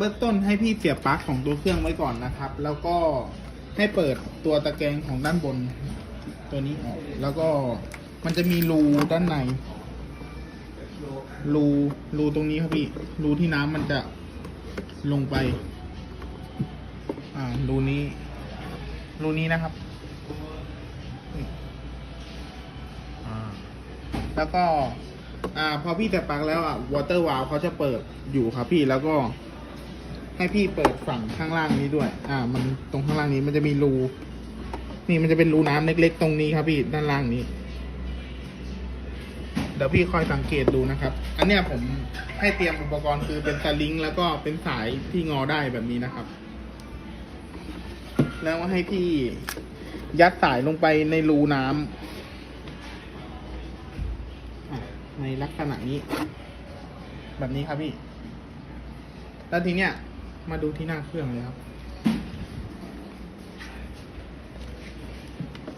เบื้องต้นให้พี่เสียบปลั๊กของตัวเครื่องไว้ก่อนนะครับ แล้วก็ให้เปิดตัวตะแกรงของด้านบนตัวนี้ออก แล้วก็มันจะมีรูด้านใน รูรูตรงนี้ครับพี่ รูที่น้ำมันจะลงไป อ่า รูนี้ รูนี้นะครับ อ่า แล้วก็ อ่า พอพี่แต่ปลั๊กแล้วอะวอเตอร์วาลเขาจะเปิดอยู่ครับพี่แล้วก็ ให้พี่เปิดฝั่งข้างล่างนี้ด้วย อ่า มันตรงข้างล่างนี้มันจะมีรู นี่มันจะเป็นรูน้ำเล็ก ๆ ตรงนี้ครับพี่ด้านล่างนี้ เดี๋ยวพี่คอยสังเกตดูนะครับ อันเนี้ยผมให้เตรียมอุปกรณ์คือเป็นสลิงแล้วก็เป็นสายที่งอได้แบบนี้นะครับ แล้วให้พี่ยัดสายลงไปในรูน้ำอะในลักษณะนี้ แบบนี้ครับพี่ แล้วทีเนี้ย มาดูที่หน้าเครื่องเลยครับ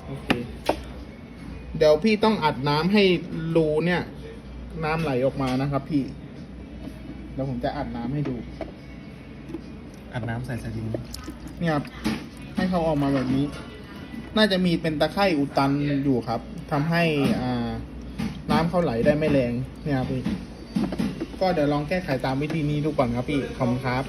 โอเค เดี๋ยวพี่ต้องอัดน้ำให้รูเนี่ย น้ำไหลออกมานะครับพี่เดี๋ยวผมจะอัดน้ำให้ดู อัดน้ำใส่สลิงเนี่ยครับให้เขาออกมาแบบนี้ น่าจะมีเป็นตะไคร่อุดตันอยู่ครับทำให้อ่าน้ำเข้าไหลได้ไม่แรงเนี่ยครับพี่ก็เดี๋ยวลองแก้ไขตามวิธีนี้ดูก่อนครับพี่ ขอบคุณครับ